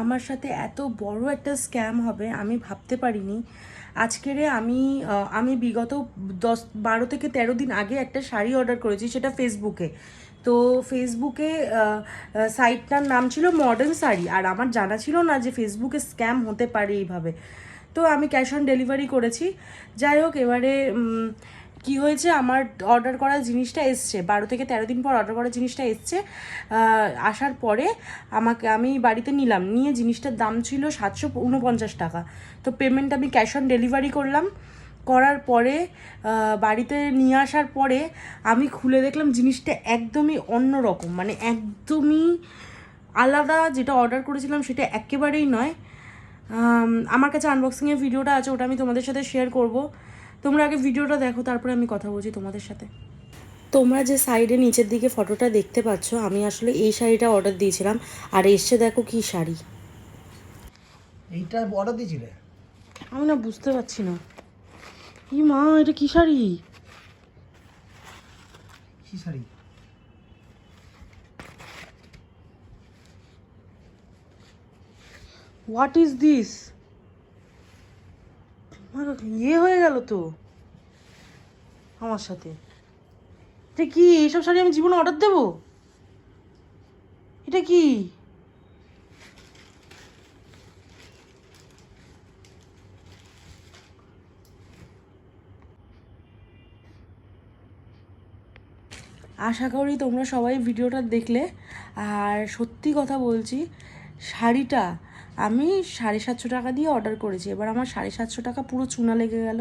আমার সাথে এত বড় একটা স্ক্যাম হবে, আমি ভাবতে পারিনি। আজকেরে আমি আমি বিগত দশ, বারো থেকে তেরো দিন আগে একটা শাড়ি অর্ডার করেছি, সেটা ফেসবুকে তো ফেসবুকে সাইটটার নাম ছিল মডার্ন শাড়ি, আর আমার জানা ছিল না যে ফেসবুকে স্ক্যাম হতে পারে এইভাবে। তো আমি ক্যাশ অন ডেলিভারি করেছি। যাই হোক, এবারে কি হয়েছে? আমার অর্ডার করা জিনিসটা এসছে। বারো থেকে তেরো দিন পর অর্ডার করা জিনিসটা এসছে। আসার পরে আমাকে, আমি বাড়িতে নিলাম। নিয়ে জিনিসটার দাম ছিল সাতশো উনপঞ্চাশ টাকা। তো পেমেন্ট আমি ক্যাশ অন ডেলিভারি করলাম। করার পরে বাড়িতে নিয়ে আসার পরে আমি খুলে দেখলাম জিনিসটা একদমই অন্য রকম। মানে একদমই আলাদা যেটা অর্ডার করেছিলাম সেটা একেবারেই নয়। আমার কাছে আনবক্সিংয়ের ভিডিওটা আছে, ওটা আমি তোমাদের সাথে শেয়ার করব। তোমরা আগে ভিডিওটা দেখো তারপরে আমি কথা বলছি তোমাদের সাথে। তোমরা যে সাইডে নিচের দিকে ফটোটা দেখতে পাচ্ছ আমি আসলে এই শাড়িটা অর্ডার দিয়েছিলাম আর এসছে দেখো কি শাড়ি। এইটা অর্ডার দিয়েছিলে? আমি না বুঝতে পারছি না। ই মা এটা কি শাড়ি? কি শাড়ি? হোয়াট ইজ দিস ইয়ে হয়ে গেল তো আমার সাথে। এটা কি? এইসব শাড়ি আমি জীবনে অর্ডার দেবো? এটা কি? আশা করি তোমরা সবাই ভিডিওটা দেখলে। আর সত্যি কথা বলছি শাড়িটা, আমি সাড়ে সাতশো টাকা দিয়ে অর্ডার করেছি। এবার আমার সাড়ে সাতশো টাকা পুরো চুনা লেগে গেল।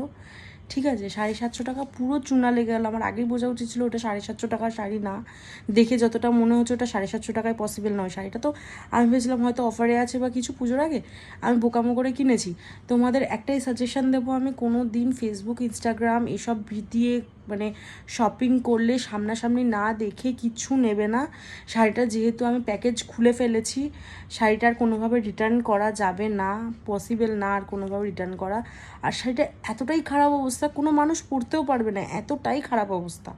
ঠিক আছে? সাড়ে সাতশো টাকা পুরো চুনা লেগে গেল। আমার আগেই বোঝা উচিত ছিল ওটা সাড়ে সাতশো টাকার শাড়ি না। দেখে যতটা মনে হচ্ছে ওটা সাড়ে সাতশো টাকায় পসিবল নয় শাড়িটা। তো আমি ভেবেছিলাম হয়তো অফারে আছে বা কিছু পুজোর আগে আমি বোকামো করে কিনেছি। তোমাদের একটাই সাজেশন দেবো আমি, কোনো দিন ফেসবুক ইনস্টাগ্রাম এসব দিয়ে মানে শপিং করলে সামনাসামনি না দেখে কিচ্ছু নেবে না। শাড়িটা যেহেতু আমি প্যাকেজ খুলে ফেলেছি, শাড়িটা আর কোনোভাবে রিটার্ন করা যাবে না পসিবল না আর কোনোভাবে রিটার্ন করা। আর শাড়িটা এতটাই খারাপ অবস্থা, কোনো মানুষ পরতেও পারবে না, এতটাই খারাপ অবস্থা।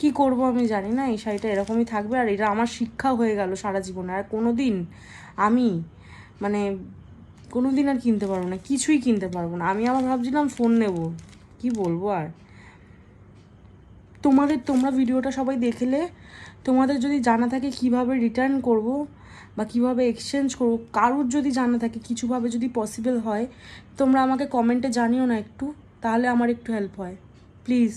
কি করব আমি জানি না, এই শাড়িটা এরকমই থাকবে আর এটা আমার শিক্ষা হয়ে গেল সারা জীবনে। আর কোনো দিন আমি মানে কোনো দিন আর কিনতে পারব না, কিছুই কিনতে পারব না। আমি আবার ভাবছিলাম ফোন নেব, কি বলব আর? তোমাদের, তোমরা ভিডিওটা সবাই দেখলে। তোমাদের যদি জানা থাকে কীভাবে রিটার্ন করব বা কীভাবে এক্সচেঞ্জ করব, কারোর যদি জানা থাকে কিছুভাবে যদি পসিবল হয়, তোমরা আমাকে কমেন্টে জানিও না একটু, তাহলে আমার একটু হেল্প হয়। প্লিজ